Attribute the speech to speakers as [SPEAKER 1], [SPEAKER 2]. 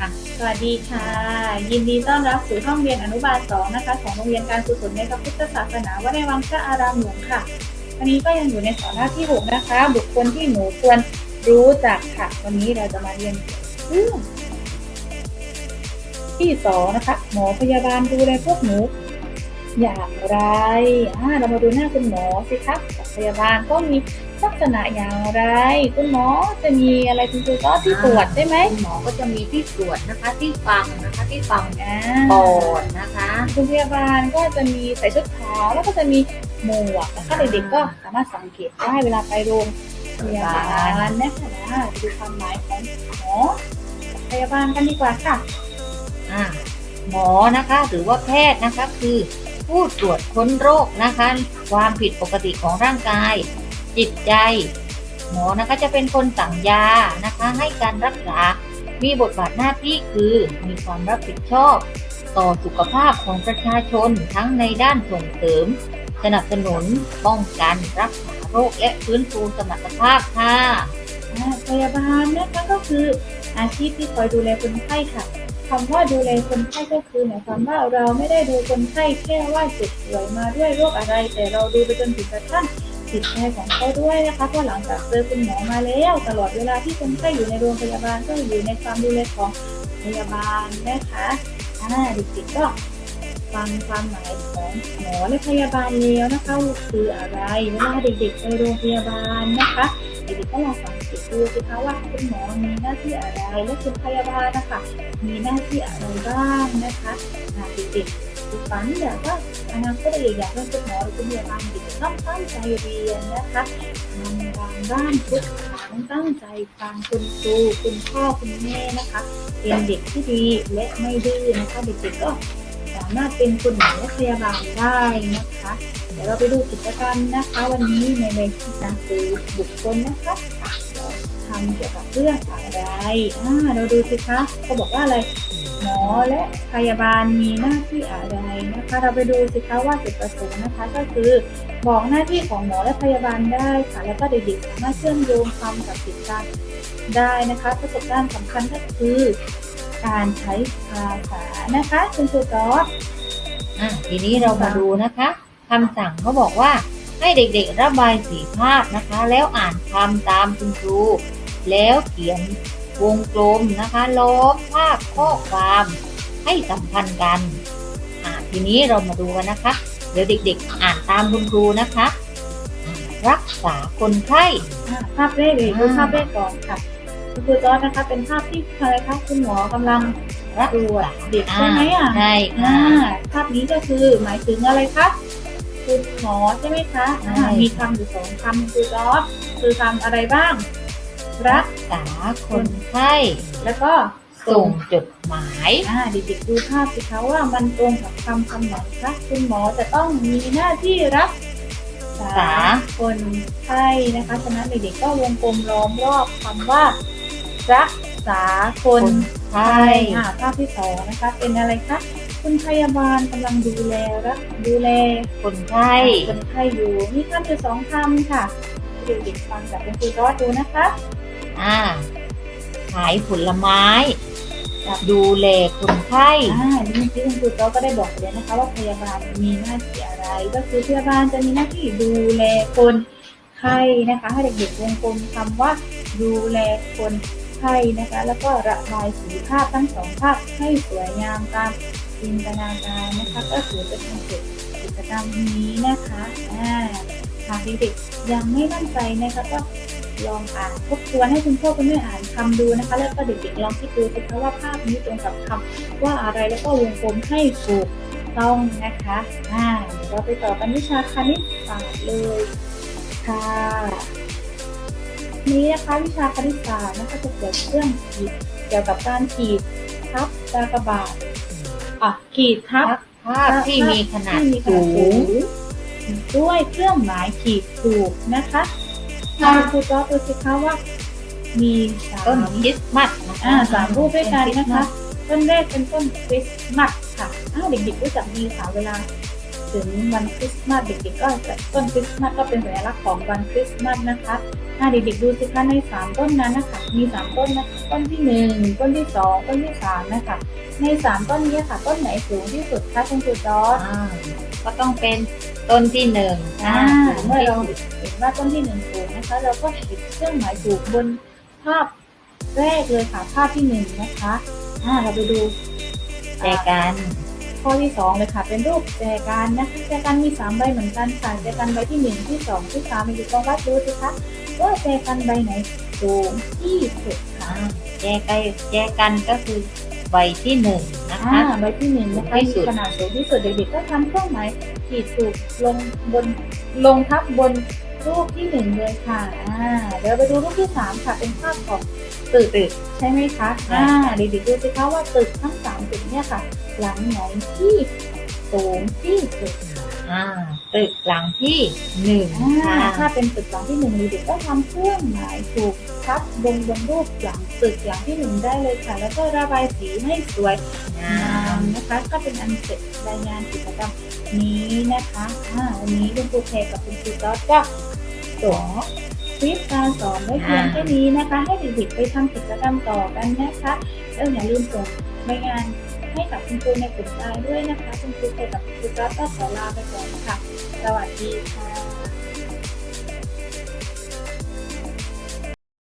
[SPEAKER 1] อะสวัสดีค่ะ ยินดีต้อนรับสู่ห้องเรียนอนุบาลสองนะคะ ของโรงเรียนการกุศลในพระพุทธศาสนาวัดในวังพระอารามหลวงค่ะวันนี้ก็ยังอยู่ในสอนหน้าที่หกนะคะ บุคคลที่หนูควรรู้จักค่ะ วันนี้เราจะมาเรียนเรื่องที่สองนะคะ หมอพยาบาลดูแลพวกหนู อย่างไรอ่าเรามาดูหน้าคุณหมอสิคะกับพยาบาลก็มีลักษณะอย่างไร คุณหมอจะมีอะไรคุณครูก็ที่ตรวจใช่ไหม
[SPEAKER 2] คุณหมอก็จะมีที่ตรวจนะคะที่ฟังนะคะที่ฟัง
[SPEAKER 1] อ่า
[SPEAKER 2] ปอดนะคะ
[SPEAKER 1] คุณพยาบาลก็จะมีใส่ชุดขาวแล้วก็จะมีหมวกนะคะเด็กๆก็สามารถสังเกตได้เวลาไปโรงพยาบาลนะคะนะดูความหมายของหมอกับพยาบาลกันดีกว่าค่ะ
[SPEAKER 2] อ่าหมอนะคะหรือว่าแพทย์นะคะคือ ผู้ตรวจค้นโรคนะคะ ความผิดปกติของร่างกาย จิตใจ หมอนะคะจะเป็นคนสั่งยานะคะ ให้การรักษา มีบทบาทหน้าที่คือมีความรับผิดชอบ ต่อสุขภาพของประชาชนทั้งในด้านส่งเสริม สนับสนุนป้องกันรักษาโรคและฟื้นฟูสมรรถภาพค่ะ
[SPEAKER 1] พยาบาลนะคะก็คืออาชีพที่คอยดูแลคนไข้ค่ะ คำว่าดูแลคนไข้ก็คือหมายความว่าเราไม่ได้ดูคนไข้แค่ว่าเจ็บป่วยมาด้วยโรคอะไร แต่เราดูไปจนถึงกระทั่งจิตใจของเขาด้วยนะคะเพราะหลังจากเจอคุณหมอมาแล้ว ตลอดเวลาที่คนไข้อยู่ในโรงพยาบาลก็อยู่ในความดูแลของพยาบาลนะคะอ่าเด็กๆก็ฟังความหมายของหมอและพยาบาลแล้วนะคะคืออะไรเวลาเด็กๆไปโรงพยาบาลนะคะเด็กๆก็ลองสัง ดูสิคะว่าคุณหมอมีหน้าที่อะไรและคุณพยาบาลนะคะ มีหน้าที่อะไรบ้างนะคะเด็กๆฝันอยากว่าอนาคตเด็กอยากเป็นคุณหมอหรือคุณพยาบาลเด็กต้องตั้งใจเรียนนะคะทำการบ้านทุกครั้งตั้งใจฟังคุณครูคุณพ่อคุณแม่นะคะเป็นเด็กที่ดีและไม่ดื้อนะคะเด็กๆก็สามารถเป็นคุณหมอและพยาบาลได้นะคะเดี๋ยวเราไปดูกิจกรรมนะคะ วันนี้ในในหนังสือบุคคลนะคะ เราทำเกี่ยวกับเรื่องอะไรอ่าเราดูสิคะเขาบอกว่าอะไร หมอและพยาบาลมีหน้าที่อะไรนะคะ เราไปดูสิคะว่าจุดประสงค์นะคะ ก็คือบอกหน้าที่ของหมอและพยาบาลได้ค่ะแล้วก็เด็กๆสามารถเชื่อมโยงคำกับกิจกรรมได้นะคะประสบการณ์สำคัญก็คือ การใช้ภาษานะคะคุณครูจอร์จ
[SPEAKER 2] อะทีนี้เรามาดูนะคะคำสั่งเขาบอกว่าให้เด็กๆระบายสีภาพนะคะ แล้วอ่านคำตามคุณครู แล้วเขียนวงกลมนะคะล้อมภาพข้อความให้สัมพันธ์กันอะทีนี้เรามาดูกันนะคะ เดี๋ยวเด็กๆ อ่านตามคุณครูนะคะอะรักษาคนไข้
[SPEAKER 1] อ่าภาพแรกเลยดูภาพแรกก่อนค่ะคุณครูจอร์จนะคะ เป็นภาพที่อะไรคะคุณหมอกำลัง
[SPEAKER 2] รัก
[SPEAKER 1] ตรวจเด็กใช่ไหมอะ
[SPEAKER 2] ใช่
[SPEAKER 1] อ่า
[SPEAKER 2] ค่ะ
[SPEAKER 1] ภาพนี้ก็คือหมายถึงอะไรคะคุณหมอใช่ไหมคะอ่า
[SPEAKER 2] ใช่
[SPEAKER 1] มีคำอยู่สองคำคือจอร์จคือคำอะไรบ้าง รัก
[SPEAKER 2] ษาคนไข้
[SPEAKER 1] แล้วก็
[SPEAKER 2] ส่งจดหมาย
[SPEAKER 1] อ่าเด็กๆดูภาพสิคะว่ามันตรงกับคำคำไหนคะคุณหมอจะต้องมีหน้าที่รักษาคนไข้นะคะฉะนั้นเด็กๆก็วงกลมล้อมรอบคำว่า รักษาคน
[SPEAKER 2] ไข้
[SPEAKER 1] ค่ภาพที่สองนะคะ เป็นอะไรคะคุณพยาบาลกำลังดูแลรักดูแล
[SPEAKER 2] คนไข้
[SPEAKER 1] คนไข้อยู่มีคำอยู่สองคำค่ะเด็กๆฟังจากคุณครูรอดดูนะคะ
[SPEAKER 2] อ่าขายผลไม้ดูแลคนไข้
[SPEAKER 1] อ่านี่ที่คุณครูรอดก็ได้บอกไปแล้วนะคะ ว่าพยาบาลมีหน้าที่อะไร ก็คือพยาบาลจะมีหน้าที่ดูแลคนไข้นะคะ ให้เด็กๆวงกลมคำว่าดูแลคนไข้นะคะ แล้วก็ระบายสีภาพทั้งสองภาพให้สวยงามตามจินตนาการนะคะ ก็ถือเป็นกิจกรรมนี้นะคะอ่าหากเด็กๆยังไม่มั่นใจนะคะก็ ลองอ่านทบทวนให้คุณพ่อคุณแม่อ่านคำดูนะคะ แล้วก็เด็กๆลองคิดดูสิคะว่าภาพนี้ตรงกับคำว่าอะไรแล้วก็วงกลมให้ถูกต้องนะคะอ่าเดี๋ยวเราไปต่อกันวิชาคณิตศาสตร์เลยค่ะนี้นะคะวิชาคณิตศาสตร์นะคะจะเกี่ยวกับเรื่องขีดเกี่ยวกับการขีดทับกากบาทอะขีดทับ
[SPEAKER 2] ภาพที่มีขนาด
[SPEAKER 1] ที่มีข
[SPEAKER 2] สู
[SPEAKER 1] นาดสู
[SPEAKER 2] ง
[SPEAKER 1] งด้วยเครื่องหมายขีดถูกนะคะ ทางครูก็ดูสิคะว่า มีสา
[SPEAKER 2] ต้น
[SPEAKER 1] ม
[SPEAKER 2] คริสต์มาสนะคะ
[SPEAKER 1] อ่าสามรูปด้วยกันนะคะ ต้นแรกเป็นต้นคริสต์มาสค่ะอ้าวเด็กๆรู้จักดีค่ะเวลา ถึงวันคริสต์มาสเด็กๆก็จะต้นคริสต์มาสก็เป็นสัญลักษณ์ของวันคริสต์มาสนะคะอ่าเด็กๆดูสิคะในสามต้นนั้นนะคะมีสามต้นนะคะต้นที่หนึ่งต้นที่สองต้นที่สามนะคะในสามต้นนี้ค่ะ ต้นไหนสูงที่สุดคะคุณครูจอร์จ
[SPEAKER 2] อ่า ก็ต้องเป็นต้นที่หนึ่ง
[SPEAKER 1] อ่า
[SPEAKER 2] นะ
[SPEAKER 1] เมื่อเราเห็นว่าต้นที่หนึ่งสูงนะคะ เราก็ติดเครื่องหมายถูกบนภาพแรกเลยค่ะภาพที่หนึ่งนะคะอ่าเราไปดู
[SPEAKER 2] แจกัน
[SPEAKER 1] ข้อที่สองเลยค่ะ เป็นรูปแจกันนะคะแจกันมีสามใบเหมือนกันค่ะแจกันใบที่หนึ่งที่สองที่สามมีอยู่ลองวัดดูสิคะว่าแจกันใบไหนสูงที่สุดค่ะ
[SPEAKER 2] อ่าแจกันแจกันก็คือ ใบที่หนึ่งนะ
[SPEAKER 1] อ่า
[SPEAKER 2] คะ
[SPEAKER 1] ใบที่หนึ่งนะคะ
[SPEAKER 2] ที่
[SPEAKER 1] มี
[SPEAKER 2] สุด
[SPEAKER 1] ขนาดสูงที่สุดเด็กๆก็ทำเครื่องหมายขีดถูกลงบนลงทับบนรูปที่หนึ่งเลยค่ะอ่าเดี๋ยวไปดูรูปที่สามค่ะเป็นภาพของตึก
[SPEAKER 2] ตึก
[SPEAKER 1] ใช่ไหมคะ
[SPEAKER 2] ใช่
[SPEAKER 1] อ่าเด็กๆดูสิคะว่าตึกทั้งสามตึกเนี่ยค่ะ หลังไหนที่สูงที่สุด
[SPEAKER 2] อ่า ตึกหลังที่หนึ่ง
[SPEAKER 1] อ่า
[SPEAKER 2] ค่ะ
[SPEAKER 1] ถ้าเป็นตึกหลังที่หนึ่งเด็กๆก็ทำเครื่องหมายถูกทับบนบนรูปหลังตึกหลังที่หนึ่งได้เลยค่ะ แล้วก็ระบายสีให้สวย
[SPEAKER 2] งางา
[SPEAKER 1] ม
[SPEAKER 2] ม
[SPEAKER 1] นะคะ ก็เป็นอันเสร็จรายงานกิจกรรมนี้นะคะอ่าวันนี้คุณครูเพกับคุณครูจอร์จก็สวคลิปการสอนไว้เพียงแค่นี้นะคะ ให้เด็กๆไปทำกิจกรรมต่อกันนะคะแล้วอย่าลืมส่งใบงาน ให้กับคุณครูในกลุ่มไลน์ด้วยนะคะ คุณครูเพกับคุณครูจอร์ก็ขอลาไปก่อนค่ะ สวัสดีค่ะ